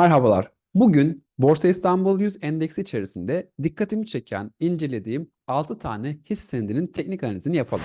Merhabalar. Bugün Borsa İstanbul 100 endeksi içerisinde dikkatimi çeken, incelediğim 6 tane hisse senedinin teknik analizini yapalım.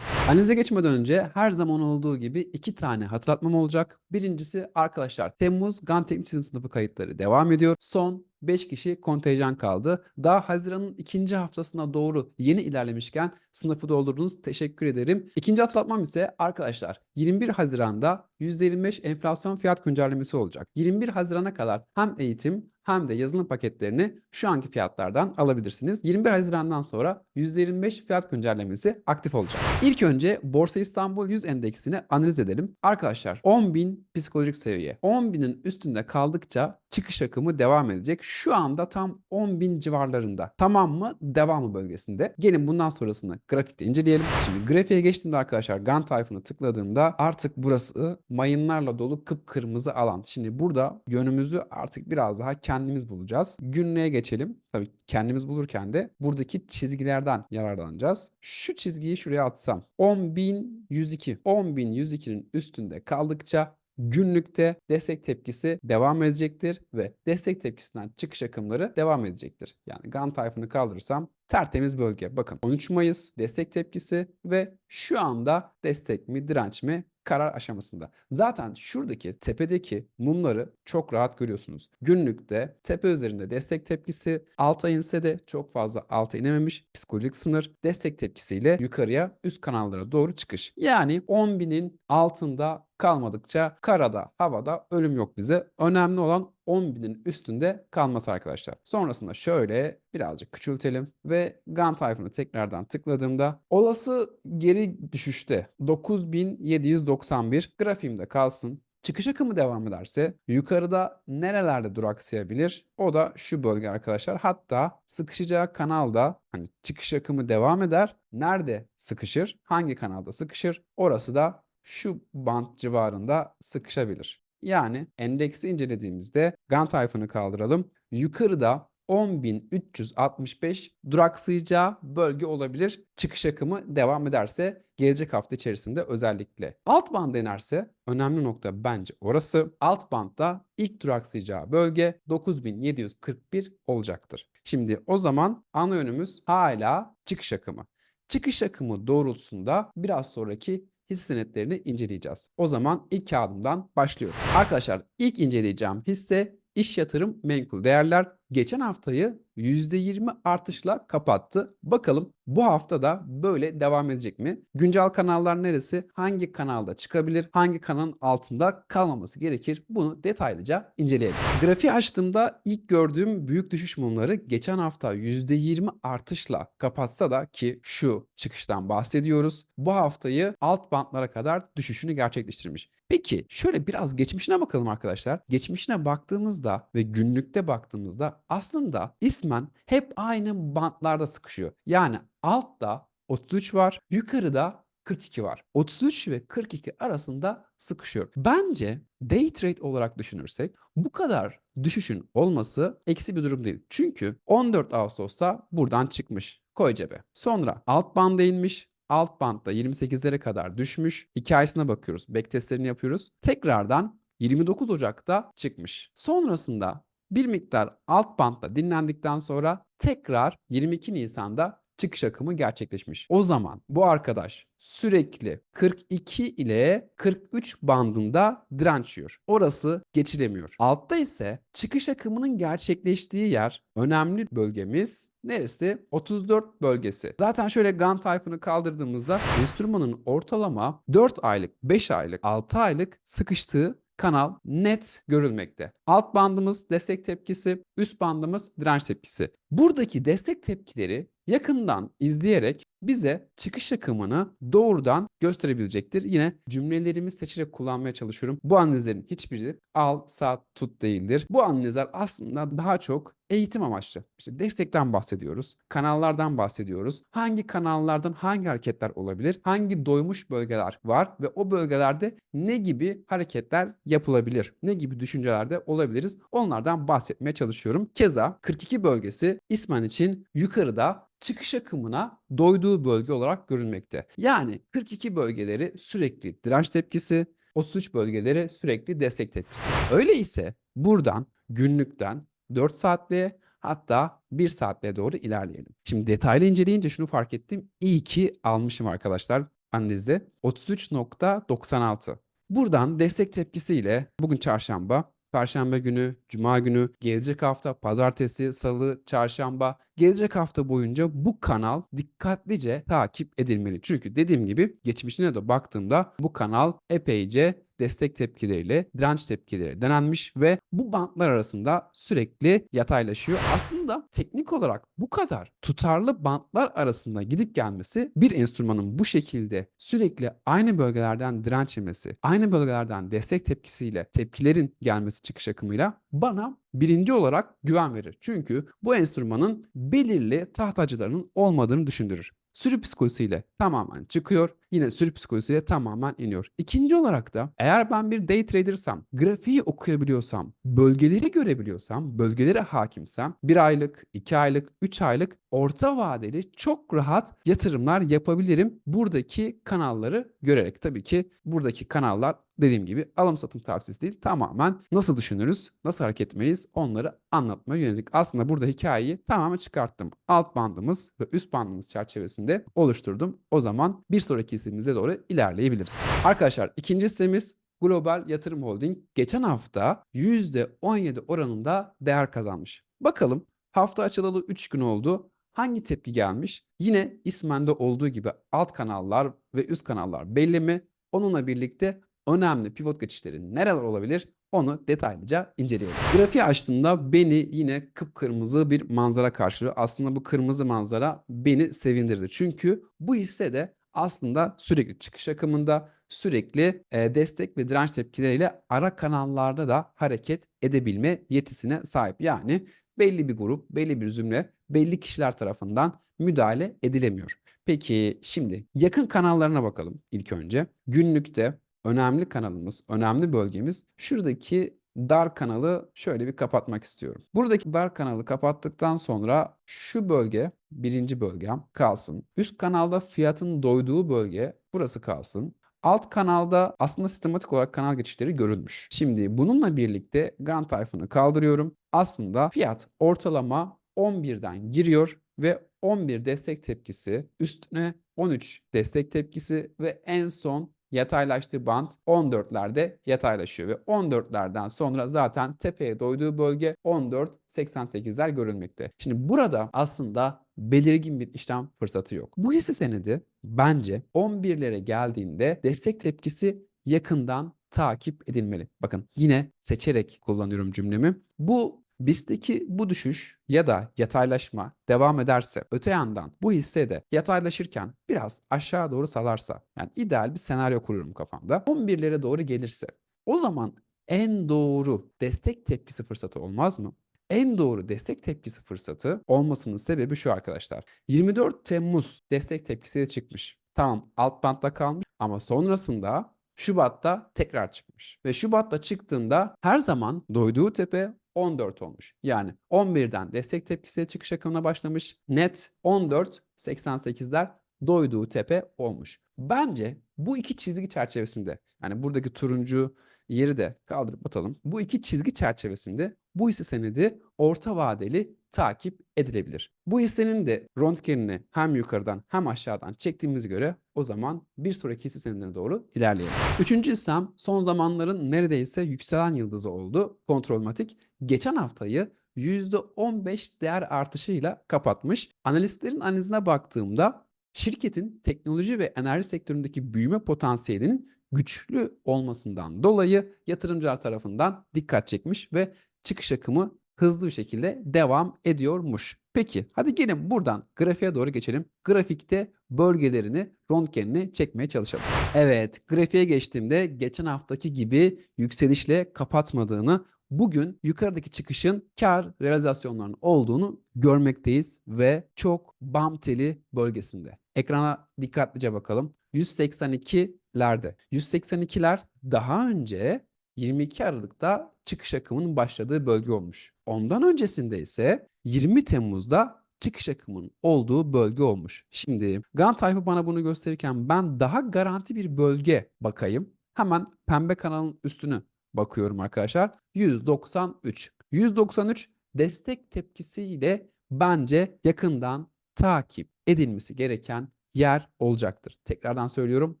Analize geçmeden önce her zaman olduğu gibi iki tane hatırlatmam olacak. Birincisi arkadaşlar Temmuz GAN Teknik Çizim Sınıfı kayıtları devam ediyor. Son 5 kişi kontenjan kaldı. Daha Haziran'ın ikinci haftasına doğru yeni ilerlemişken sınıfı doldurdunuz. Teşekkür ederim. İkinci hatırlatmam ise arkadaşlar 21 Haziran'da %25 enflasyon fiyat güncellemesi olacak. 21 Haziran'a kadar hem eğitim hem de yazılım paketlerini şu anki fiyatlardan alabilirsiniz. 21 Haziran'dan sonra %25 fiyat güncellemesi aktif olacak. İlk önce Borsa İstanbul 100 endeksini analiz edelim. Arkadaşlar 10.000 psikolojik seviye. 10.000'in üstünde kaldıkça çıkış akımı devam edecek. Şu anda tam 10.000 civarlarında. Tamam mı? Devamı bölgesinde. Gelin bundan sonrasını grafikte inceleyelim. Şimdi grafiğe geçtiğimde arkadaşlar Gantt tayfını tıkladığımda artık burası mayınlarla dolu kıpkırmızı alan. Şimdi burada yönümüzü artık biraz daha kendimiz bulacağız. Günlüğe geçelim. Tabii kendimiz bulurken de buradaki çizgilerden yararlanacağız. Şu çizgiyi şuraya atsam 10.102. 10.102'nin üstünde kaldıkça günlükte destek tepkisi devam edecektir ve destek tepkisinden çıkış akımları devam edecektir. Yani GAN tayfını kaldırırsam tertemiz bölge. Bakın 13 Mayıs destek tepkisi ve şu anda destek mi direnç mi karar aşamasında. Zaten şuradaki tepedeki mumları çok rahat görüyorsunuz. Günlükte tepe üzerinde destek tepkisi alta inse de çok fazla alta inememiş psikolojik sınır destek tepkisiyle yukarıya üst kanallara doğru çıkış. Yani 10.000'in altında kalmadıkça karada, havada ölüm yok bize. Önemli olan 10.000'in üstünde kalması arkadaşlar. Sonrasında şöyle birazcık küçültelim ve GAN tayfını tekrardan tıkladığımda olası geri düşüşte 9791 grafiğimde kalsın. Çıkış akımı devam ederse yukarıda nerelerde duraksayabilir? O da şu bölge arkadaşlar. Hatta sıkışacağı kanalda hani çıkış akımı devam eder. Nerede sıkışır? Hangi kanalda sıkışır? Orası da şu bant civarında sıkışabilir. Yani endeksi incelediğimizde GAN tayfını kaldıralım. Yukarıda 10.365 duraksayacağı bölge olabilir. Çıkış akımı devam ederse gelecek hafta içerisinde özellikle. Alt band denerse önemli nokta bence orası. Alt bandda ilk duraksayacağı bölge 9741 olacaktır. Şimdi o zaman ana yönümüz hala çıkış akımı. Çıkış akımı doğrultusunda biraz sonraki hisse senetlerini inceleyeceğiz. O zaman ilk kağıdımdan başlıyorum. Arkadaşlar ilk inceleyeceğim hisse iş yatırım menkul değerler geçen haftayı %20 artışla kapattı. Bakalım bu hafta da böyle devam edecek mi? Güncel kanallar neresi? Hangi kanalda çıkabilir? Hangi kanalın altında kalmaması gerekir? Bunu detaylıca inceleyelim. Grafiği açtığımda ilk gördüğüm büyük düşüş mumları geçen hafta %20 artışla kapatsa da ki şu çıkıştan bahsediyoruz. Bu haftayı alt bantlara kadar düşüşünü gerçekleştirmiş. Peki şöyle biraz geçmişine bakalım arkadaşlar. Geçmişine baktığımızda ve günlükte baktığımızda aslında ismen hep aynı bantlarda sıkışıyor. Yani altta 33 var, yukarıda 42 var. 33 ve 42 arasında sıkışıyor. Bence day trade olarak düşünürsek bu kadar düşüşün olması eksi bir durum değil. Çünkü 14 Ağustos'ta buradan çıkmış. Koy cebe. Sonra alt banda inmiş. Alt bantta 28'lere kadar düşmüş. Hikayesine bakıyoruz. Backtestlerini yapıyoruz. Tekrardan 29 Ocak'ta çıkmış. Sonrasında bir miktar alt bantta dinlendikten sonra tekrar 22 Nisan'da çıkış akımı gerçekleşmiş. O zaman bu arkadaş sürekli 42 ile 43 bandında direnç yiyor. Orası geçilemiyor. Altta ise çıkış akımının gerçekleştiği yer önemli bölgemiz Neresi? 34 bölgesi. Zaten şöyle GAN tayfını kaldırdığımızda enstrümanın ortalama 4 aylık, 5 aylık, 6 aylık sıkıştığı kanal net görülmekte. Alt bandımız destek tepkisi, üst bandımız direnç tepkisi. Buradaki destek tepkileri yakından izleyerek bize çıkış akımını doğrudan gösterebilecektir. Yine cümlelerimi seçerek kullanmaya çalışıyorum. Bu analizlerin hiçbiri al, sat, tut değildir. Bu analizler aslında daha çok eğitim amaçlı. İşte destekten bahsediyoruz, kanallardan bahsediyoruz. Hangi kanallardan hangi hareketler olabilir? Hangi doymuş bölgeler var ve o bölgelerde ne gibi hareketler yapılabilir? Ne gibi düşüncelerde olabiliriz? Onlardan bahsetmeye çalışıyorum. Keza 42 bölgesi İsmen için yukarıda çıkış akımına doyduğu bölge olarak görülmekte. Yani 42 bölgeleri sürekli direnç tepkisi, 33 bölgeleri sürekli destek tepkisi. Öyleyse buradan günlükten 4 saatliğe hatta 1 saatliğe doğru ilerleyelim. Şimdi detaylı inceleyince şunu fark ettim. İyi ki almışım arkadaşlar analize 33.96. Buradan destek tepkisiyle bugün çarşamba, Perşembe günü, Cuma günü, gelecek hafta, Pazartesi, Salı, Çarşamba, gelecek hafta boyunca bu kanal dikkatlice takip edilmeli. Çünkü dediğim gibi geçmişine de baktığımda bu kanal epeyce destek tepkileriyle, direnç tepkileri denenmiş ve bu bantlar arasında sürekli yataylaşıyor. Aslında teknik olarak bu kadar tutarlı bantlar arasında gidip gelmesi bir enstrümanın bu şekilde sürekli aynı bölgelerden direnç yemesi, aynı bölgelerden destek tepkisiyle tepkilerin gelmesi çıkış akımıyla bana birinci olarak güven verir. Çünkü bu enstrümanın belirli tahtacılarının olmadığını düşündürür. Sürü psikolojisiyle tamamen çıkıyor. Yine sürü psikolojisiyle tamamen iniyor. İkinci olarak da eğer ben bir day tradersam, grafiği okuyabiliyorsam, bölgeleri görebiliyorsam, bölgelere hakimsem bir aylık, iki aylık, üç aylık orta vadeli çok rahat yatırımlar yapabilirim. Buradaki kanalları görerek tabii ki buradaki kanallar dediğim gibi alım satım tavsiyesi değil. Tamamen nasıl düşünürüz, nasıl hareket etmeliyiz onları anlatmaya yönelik. Aslında burada hikayeyi tamamen çıkarttım. Alt bandımız ve üst bandımız çerçevesinde oluşturdum. O zaman bir sonraki hissemize doğru ilerleyebiliriz. Arkadaşlar ikinci hissemiz Global Yatırım Holding geçen hafta %17 oranında değer kazanmış. Bakalım hafta açılalı 3 gün oldu. Hangi tepki gelmiş? Yine ismende olduğu gibi alt kanallar ve üst kanallar belli mi? Onunla birlikte önemli pivot geçişleri nereler olabilir? Onu detaylıca inceleyelim. Grafiği açtığımda beni yine kıpkırmızı bir manzara karşılıyor. Aslında bu kırmızı manzara beni sevindirdi. Çünkü bu hisse de aslında sürekli çıkış akımında sürekli e, destek ve direnç tepkileriyle ara kanallarda da hareket edebilme yetisine sahip. Yani belli bir grup, belli bir zümre, belli kişiler tarafından müdahale edilemiyor. Peki şimdi yakın kanallarına bakalım ilk önce. Günlükte önemli kanalımız, önemli bölgemiz şuradaki dar kanalı şöyle bir kapatmak istiyorum. Buradaki dar kanalı kapattıktan sonra şu bölge, birinci bölgem kalsın. Üst kanalda fiyatın doyduğu bölge burası kalsın. Alt kanalda aslında sistematik olarak kanal geçişleri görülmüş. Şimdi bununla birlikte GAN tayfını kaldırıyorum. Aslında fiyat ortalama 11'den giriyor ve 11 destek tepkisi üstüne 13 destek tepkisi ve en son yataylaştığı band 14'lerde yataylaşıyor ve 14'lerden sonra zaten tepeye doyduğu bölge 14.88'ler görülmekte. Şimdi burada aslında belirgin bir işlem fırsatı yok. Bu hisse senedi bence 11'lere geldiğinde destek tepkisi yakından takip edilmeli. Bakın yine seçerek kullanıyorum cümlemi. Bu BIST'teki bu düşüş ya da yataylaşma devam ederse öte yandan bu hisse de yataylaşırken biraz aşağı doğru salarsa yani ideal bir senaryo kuruyorum kafamda 11'lere doğru gelirse o zaman en doğru destek tepkisi fırsatı olmaz mı? En doğru destek tepkisi fırsatı olmasının sebebi şu arkadaşlar. 24 Temmuz destek tepkisi çıkmış. Tamam alt bantta kalmış ama sonrasında Şubat'ta tekrar çıkmış. Ve Şubat'ta çıktığında her zaman doyduğu tepe 14 olmuş. Yani 11'den destek tepkisiyle çıkış akımına başlamış. Net 14.88'ler doyduğu tepe olmuş. Bence bu iki çizgi çerçevesinde yani buradaki turuncu yeri de kaldırıp atalım. Bu iki çizgi çerçevesinde bu hisse senedi orta vadeli takip edilebilir. Bu hissenin de röntgenini hem yukarıdan hem aşağıdan çektiğimiz göre o zaman bir sonraki hisse senedine doğru ilerleyelim. Üçüncü hissem son zamanların neredeyse yükselen yıldızı oldu. Kontrolmatik. Geçen haftayı %15 değer artışıyla kapatmış. Analistlerin analizine baktığımda şirketin teknoloji ve enerji sektöründeki büyüme potansiyelinin güçlü olmasından dolayı yatırımcılar tarafından dikkat çekmiş ve çıkış akımı hızlı bir şekilde devam ediyormuş. Peki hadi gelin buradan grafiğe doğru geçelim. Grafikte bölgelerini, röntgenini çekmeye çalışalım. Evet grafiğe geçtiğimde geçen haftaki gibi yükselişle kapatmadığını bugün yukarıdaki çıkışın kar realizasyonlarının olduğunu görmekteyiz ve çok bam teli bölgesinde. Ekrana dikkatlice bakalım. 182'lerde. 182'ler daha önce 22 Aralık'ta çıkış akımının başladığı bölge olmuş. Ondan öncesinde ise 20 Temmuz'da çıkış akımının olduğu bölge olmuş. Şimdi Gantt tayfı bana bunu gösterirken ben daha garanti bir bölge bakayım. Hemen pembe kanalın üstünü bakıyorum arkadaşlar. 193. 193 destek tepkisiyle bence yakından takip edilmesi gereken yer olacaktır. Tekrardan söylüyorum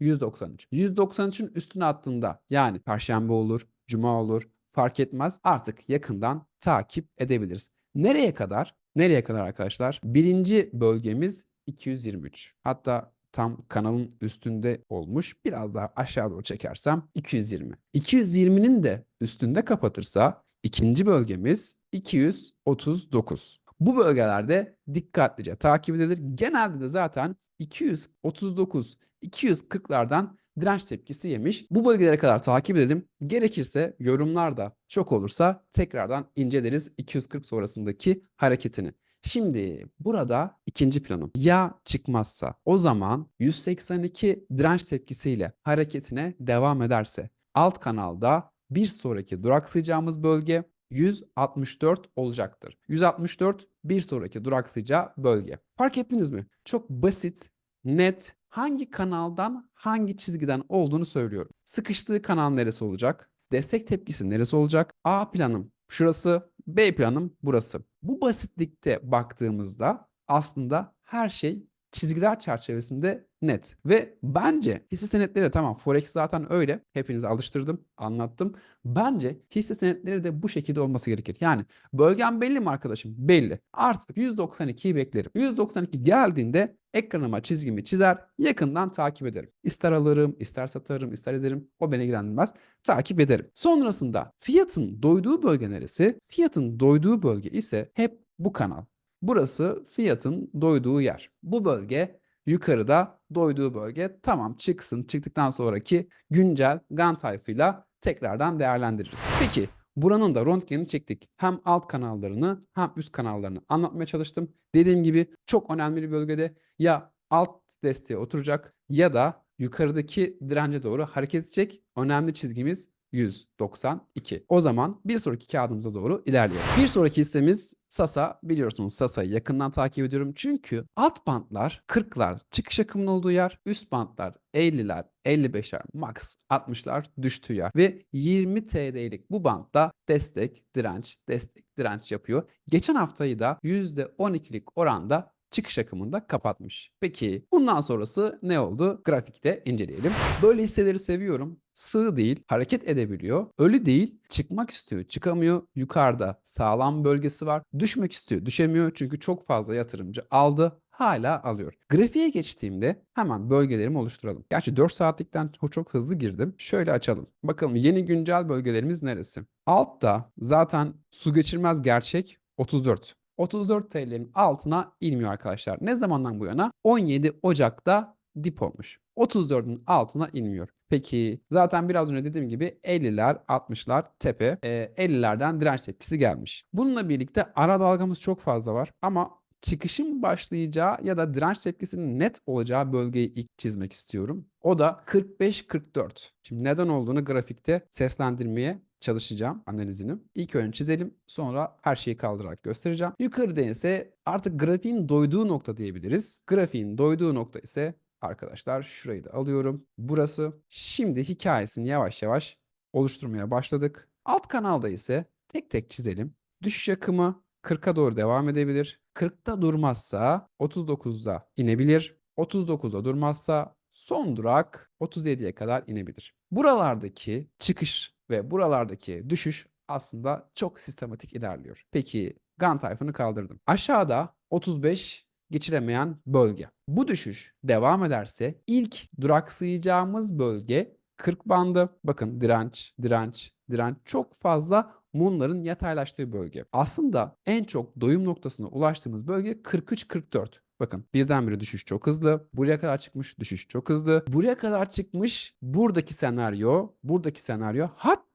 193. 193'ün üstüne attığında yani perşembe olur, cuma olur fark etmez artık yakından takip edebiliriz. Nereye kadar? Nereye kadar arkadaşlar? Birinci bölgemiz 223. Hatta tam kanalın üstünde olmuş. Biraz daha aşağı doğru çekersem 220. 220'nin de üstünde kapatırsa ikinci bölgemiz 239. Bu bölgelerde dikkatlice takip edilir. Genelde de zaten 239, 240'lardan direnç tepkisi yemiş. Bu bölgelere kadar takip edelim. Gerekirse yorumlarda çok olursa tekrardan inceleriz 240 sonrasındaki hareketini. Şimdi burada ikinci planım. Ya çıkmazsa o zaman 182 direnç tepkisiyle hareketine devam ederse alt kanalda bir sonraki duraksayacağımız bölge 164 olacaktır. 164 bir sonraki duraksayacağı bölge. Fark ettiniz mi? Çok basit, net, hangi kanaldan hangi çizgiden olduğunu söylüyorum. Sıkıştığı kanal neresi olacak? Destek tepkisi neresi olacak? A planım şurası, B planım burası. Bu basitlikte baktığımızda aslında her şey çizgiler çerçevesinde net. Ve bence hisse senetleri tamam Forex zaten öyle. Hepinize alıştırdım, anlattım. Bence hisse senetleri de bu şekilde olması gerekir. Yani bölgem belli mi arkadaşım? Belli. Artık 192'yi beklerim. 192 geldiğinde ekranıma çizgimi çizer, yakından takip ederim. İster alırım, ister satarım, ister ezerim. O beni ilgilendirmez. Takip ederim. Sonrasında fiyatın doyduğu bölge neresi? Fiyatın doyduğu bölge ise hep bu kanal. Burası fiyatın doyduğu yer. Bu bölge yukarıda doyduğu bölge. Tamam çıksın. Çıktıktan sonraki güncel Gantt tayfıyla tekrardan değerlendiririz. Peki buranın da röntgenini çektik. Hem alt kanallarını hem üst kanallarını anlatmaya çalıştım. Dediğim gibi çok önemli bir bölgede ya alt desteğe oturacak ya da yukarıdaki dirence doğru hareket edecek önemli çizgimiz 192. O zaman bir sonraki kağıdımıza doğru ilerleyelim. Bir sonraki hissemiz Sasa. Biliyorsunuz Sasa'yı yakından takip ediyorum. Çünkü alt bantlar 40'lar çıkış akımının olduğu yer. Üst bantlar 50'ler, 55'ler, max 60'lar düştüğü yer. Ve 20 TL'lik bu bantta destek, direnç, destek, direnç yapıyor. Geçen haftayı da %12'lik oranda çıkış akımında kapatmış. Peki bundan sonrası ne oldu? Grafikte inceleyelim. Böyle hisseleri seviyorum. Sığ değil, hareket edebiliyor. Ölü değil, çıkmak istiyor, çıkamıyor. Yukarıda sağlam bölgesi var. Düşmek istiyor, düşemiyor. Çünkü çok fazla yatırımcı aldı hala alıyor. Grafiğe geçtiğimde hemen bölgelerimi oluşturalım. Gerçi 4 saatlikten çok, hızlı girdim. Şöyle açalım. Bakalım yeni güncel bölgelerimiz neresi? Altta zaten su geçirmez gerçek 34. 34 TL'nin altına inmiyor arkadaşlar. Ne zamandan bu yana? 17 Ocak'ta dip olmuş. 34'ün altına inmiyor. Peki zaten biraz önce dediğim gibi 50'ler 60'lar tepe e, 50'lerden direnç tepkisi gelmiş. Bununla birlikte ara dalgamız çok fazla var ama çıkışın başlayacağı ya da direnç tepkisinin net olacağı bölgeyi ilk çizmek istiyorum. O da 45-44. Şimdi neden olduğunu grafikte seslendirmeye çalışacağım analizini. İlk önce çizelim sonra her şeyi kaldırarak göstereceğim. Yukarıda ise artık grafiğin doyduğu nokta diyebiliriz. Grafiğin doyduğu nokta ise arkadaşlar şurayı da alıyorum. Burası. Şimdi hikayesini yavaş yavaş oluşturmaya başladık. Alt kanalda ise tek tek çizelim. Düşüş akımı 40'a doğru devam edebilir. 40'ta durmazsa 39'da inebilir. 39'da durmazsa son durak 37'ye kadar inebilir. Buralardaki çıkış ve buralardaki düşüş aslında çok sistematik ilerliyor. Peki Gantt tayfını kaldırdım. Aşağıda 35 geçiremeyen bölge. Bu düşüş devam ederse ilk duraksayacağımız bölge 40 bandı. Bakın direnç, direnç, direnç çok fazla mumların yataylaştığı bölge. Aslında en çok doyum noktasına ulaştığımız bölge 43-44. Bakın birdenbire düşüş çok hızlı. Buraya kadar çıkmış düşüş çok hızlı. Buraya kadar çıkmış buradaki senaryo, buradaki senaryo hatta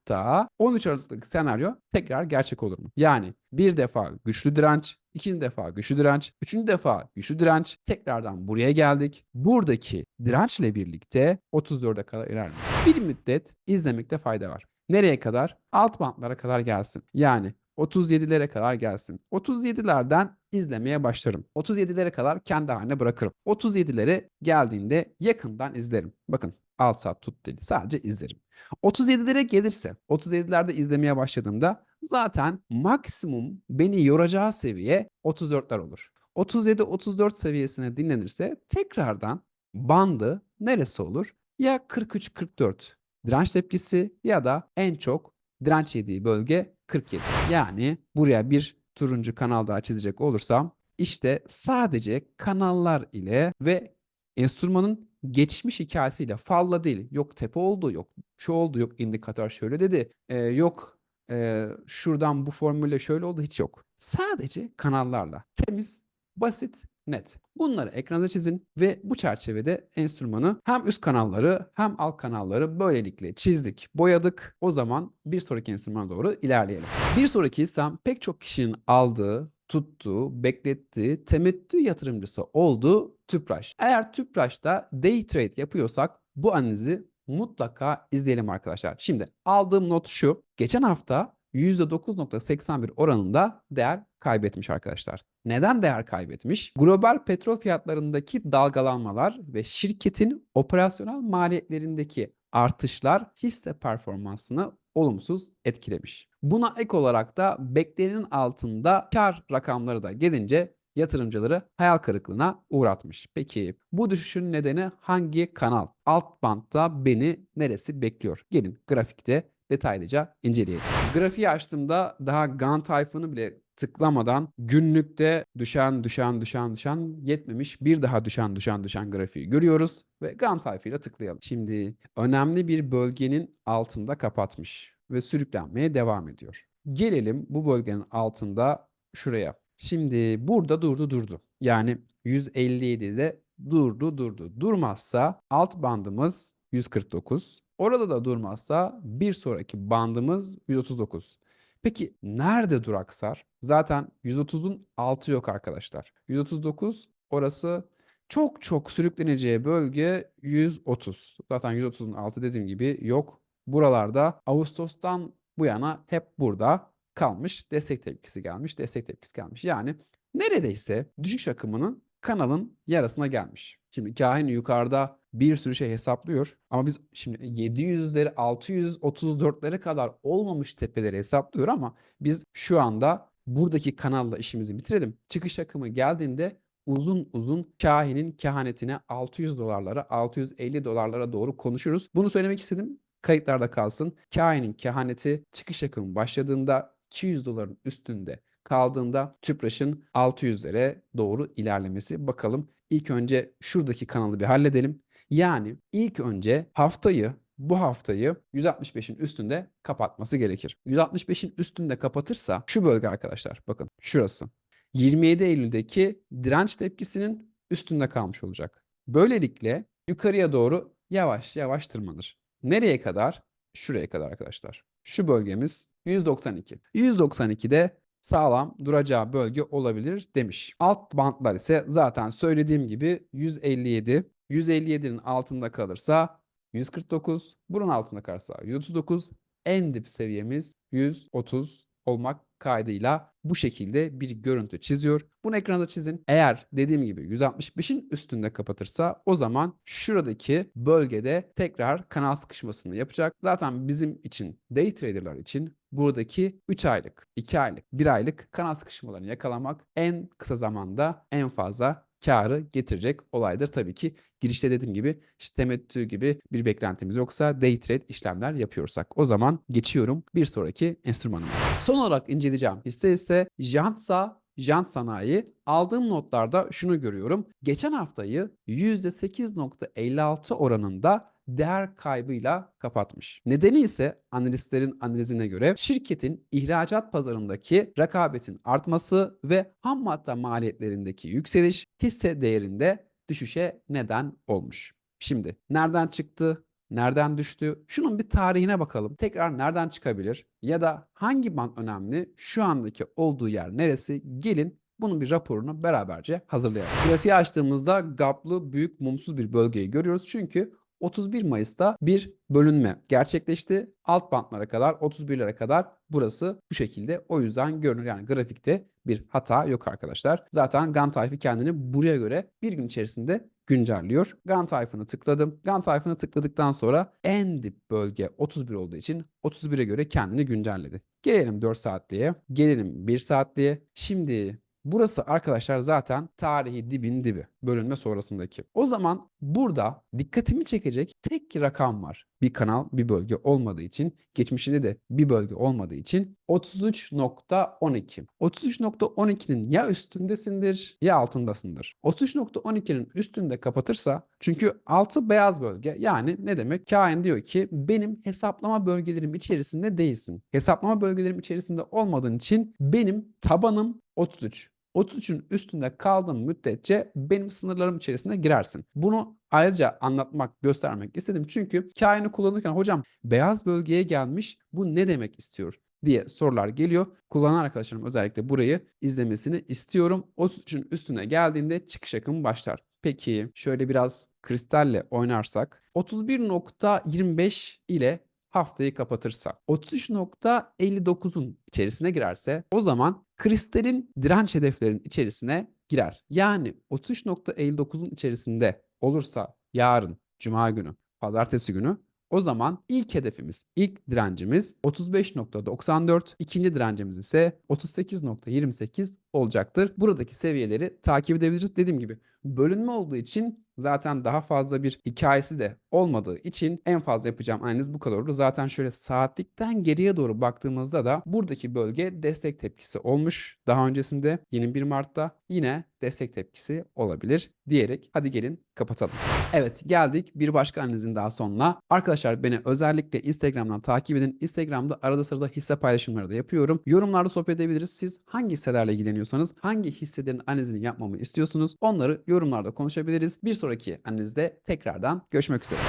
13 Aralık'taki senaryo tekrar gerçek olur mu? Yani bir defa güçlü direnç, ikinci defa güçlü direnç, üçüncü defa güçlü direnç. Tekrardan buraya geldik. Buradaki dirençle birlikte 34'e kadar ilerliyor. Bir müddet izlemekte fayda var. Nereye kadar? Alt bantlara kadar gelsin. Yani 37'lere kadar gelsin. 37'lerden izlemeye başlarım. 37'lere kadar kendi haline bırakırım. 37'lere geldiğinde yakından izlerim. Bakın al saat tut deli. Sadece izlerim. 37'lere gelirse 37'lerde izlemeye başladığımda zaten maksimum beni yoracağı seviye 34'ler olur. 37-34 seviyesine dinlenirse tekrardan bandı neresi olur? Ya 43-44 direnç tepkisi ya da en çok direnç yediği bölge 47. Yani buraya bir turuncu kanal daha çizecek olursam işte sadece kanallar ile ve enstrümanın geçmiş hikayesiyle falla değil. Yok tepe oldu, yok şu oldu, yok indikatör şöyle dedi, e, yok e, şuradan bu formülle şöyle oldu hiç yok. Sadece kanallarla temiz, basit, net. Bunları ekrana çizin ve bu çerçevede enstrümanı hem üst kanalları hem alt kanalları böylelikle çizdik, boyadık. O zaman bir sonraki enstrümana doğru ilerleyelim. Bir sonraki ise pek çok kişinin aldığı, tuttuğu, beklettiği, temettü yatırımcısı olduğu Tüpraş. Eğer Tüpraş'ta day trade yapıyorsak bu analizi mutlaka izleyelim arkadaşlar. Şimdi aldığım not şu. Geçen hafta %9.81 oranında değer kaybetmiş arkadaşlar. Neden değer kaybetmiş? Global petrol fiyatlarındaki dalgalanmalar ve şirketin operasyonel maliyetlerindeki artışlar hisse performansını olumsuz etkilemiş. Buna ek olarak da beklenenin altında kar rakamları da gelince yatırımcıları hayal kırıklığına uğratmış. Peki bu düşüşün nedeni hangi kanal? Alt bantta beni neresi bekliyor? Gelin grafikte detaylıca inceleyelim. Grafiği açtığımda daha Gantt tayfını bile tıklamadan günlükte düşen düşen düşen düşen yetmemiş bir daha düşen düşen düşen grafiği görüyoruz ve Gantt tayfıyla tıklayalım. Şimdi önemli bir bölgenin altında kapatmış ve sürüklenmeye devam ediyor. Gelelim bu bölgenin altında şuraya. Şimdi burada durdu durdu. Yani 157'de durdu durdu. Durmazsa alt bandımız 149. Orada da durmazsa bir sonraki bandımız 139. Peki nerede duraksar? Zaten 130'un altı yok arkadaşlar. 139 orası çok çok sürükleneceği bölge 130. Zaten 130'un altı dediğim gibi yok. Buralarda Ağustos'tan bu yana hep burada kalmış. Destek tepkisi gelmiş, destek tepkisi gelmiş. Yani neredeyse düşüş akımının kanalın yarısına gelmiş. Şimdi kahin yukarıda bir sürü şey hesaplıyor ama biz şimdi 700'leri 634'lere kadar olmamış tepeleri hesaplıyor ama biz şu anda buradaki kanalla işimizi bitirelim. Çıkış akımı geldiğinde uzun uzun kahinin kehanetine 600 dolarlara 650 dolarlara doğru konuşuruz. Bunu söylemek istedim. Kayıtlarda kalsın. Kahinin kehaneti çıkış akımı başladığında 200 doların üstünde kaldığında Tüpraş'ın 600'lere doğru ilerlemesi. Bakalım ilk önce şuradaki kanalı bir halledelim. Yani ilk önce haftayı bu haftayı 165'in üstünde kapatması gerekir. 165'in üstünde kapatırsa şu bölge arkadaşlar bakın şurası. 27 Eylül'deki direnç tepkisinin üstünde kalmış olacak. Böylelikle yukarıya doğru yavaş yavaş tırmanır. Nereye kadar? Şuraya kadar arkadaşlar. Şu bölgemiz 192. 192'de sağlam duracağı bölge olabilir demiş. Alt bantlar ise zaten söylediğim gibi 157. 157'nin altında kalırsa 149. Bunun altında kalırsa 139. En dip seviyemiz 130 olmak kaydıyla bu şekilde bir görüntü çiziyor. Bunu ekranda çizin. Eğer dediğim gibi 165'in üstünde kapatırsa o zaman şuradaki bölgede tekrar kanal sıkışmasını yapacak. Zaten bizim için day traderlar için buradaki 3 aylık, 2 aylık, 1 aylık kanal sıkışmalarını yakalamak en kısa zamanda en fazla karı getirecek olaydır. Tabii ki girişte dediğim gibi işte temettü gibi bir beklentimiz yoksa day trade işlemler yapıyorsak. O zaman geçiyorum bir sonraki enstrümanıma. Son olarak inceleyeceğim hisse ise Jantsa Jant Sanayi. Aldığım notlarda şunu görüyorum. Geçen haftayı %8.56 oranında değer kaybıyla kapatmış. Nedeni ise analistlerin analizine göre şirketin ihracat pazarındaki rekabetin artması ve ham madde maliyetlerindeki yükseliş hisse değerinde düşüşe neden olmuş. Şimdi nereden çıktı? Nereden düştü? Şunun bir tarihine bakalım. Tekrar nereden çıkabilir? Ya da hangi band önemli? Şu andaki olduğu yer neresi? Gelin bunun bir raporunu beraberce hazırlayalım. Grafiği açtığımızda gaplı büyük mumsuz bir bölgeyi görüyoruz. Çünkü 31 Mayıs'ta bir bölünme gerçekleşti. Alt bantlara kadar 31'lere kadar burası bu şekilde. O yüzden görünür yani grafikte bir hata yok arkadaşlar. Zaten Gantt tayfı kendini buraya göre bir gün içerisinde güncelliyor. Gantt tayfını tıkladım. Gantt tayfını tıkladıktan sonra en dip bölge 31 olduğu için 31'e göre kendini güncelledi. Gelelim 4 saatliğe. Gelelim 1 saatliğe. Şimdi Burası arkadaşlar zaten tarihi dibin dibi. Bölünme sonrasındaki. O zaman burada dikkatimi çekecek tek rakam var. Bir kanal bir bölge olmadığı için geçmişinde de bir bölge olmadığı için 33.12. 33.12'nin ya üstündesindir ya altındasındır. 33.12'nin üstünde kapatırsa çünkü altı beyaz bölge yani ne demek? Kain diyor ki benim hesaplama bölgelerim içerisinde değilsin. Hesaplama bölgelerim içerisinde olmadığın için benim tabanım 33. 33'ün üstünde kaldığın müddetçe benim sınırlarım içerisine girersin. Bunu ayrıca anlatmak, göstermek istedim. Çünkü kaini kullanırken hocam beyaz bölgeye gelmiş bu ne demek istiyor? diye sorular geliyor. Kullanan arkadaşlarım özellikle burayı izlemesini istiyorum. 33'ün üstüne geldiğinde çıkış akımı başlar. Peki şöyle biraz kristalle oynarsak 31.25 ile haftayı kapatırsa 33.59'un içerisine girerse o zaman kristalin direnç hedeflerinin içerisine girer. Yani 33.59'un içerisinde olursa yarın cuma günü, pazartesi günü o zaman ilk hedefimiz, ilk direncimiz 35.94, ikinci direncimiz ise 38.28 olacaktır. Buradaki seviyeleri takip edebiliriz. Dediğim gibi bölünme olduğu için zaten daha fazla bir hikayesi de olmadığı için en fazla yapacağım analiz bu kadar olur. Zaten şöyle saatlikten geriye doğru baktığımızda da buradaki bölge destek tepkisi olmuş. Daha öncesinde 21 Mart'ta yine destek tepkisi olabilir diyerek hadi gelin kapatalım. Evet geldik bir başka analizin daha sonuna. Arkadaşlar beni özellikle Instagram'dan takip edin. Instagram'da arada sırada hisse paylaşımları da yapıyorum. Yorumlarda sohbet edebiliriz. Siz hangi hisselerle ilgileniyorsanız, hangi hisselerin analizini yapmamı istiyorsunuz onları yorumlarda konuşabiliriz. Bir sonraki analizde tekrardan görüşmek üzere.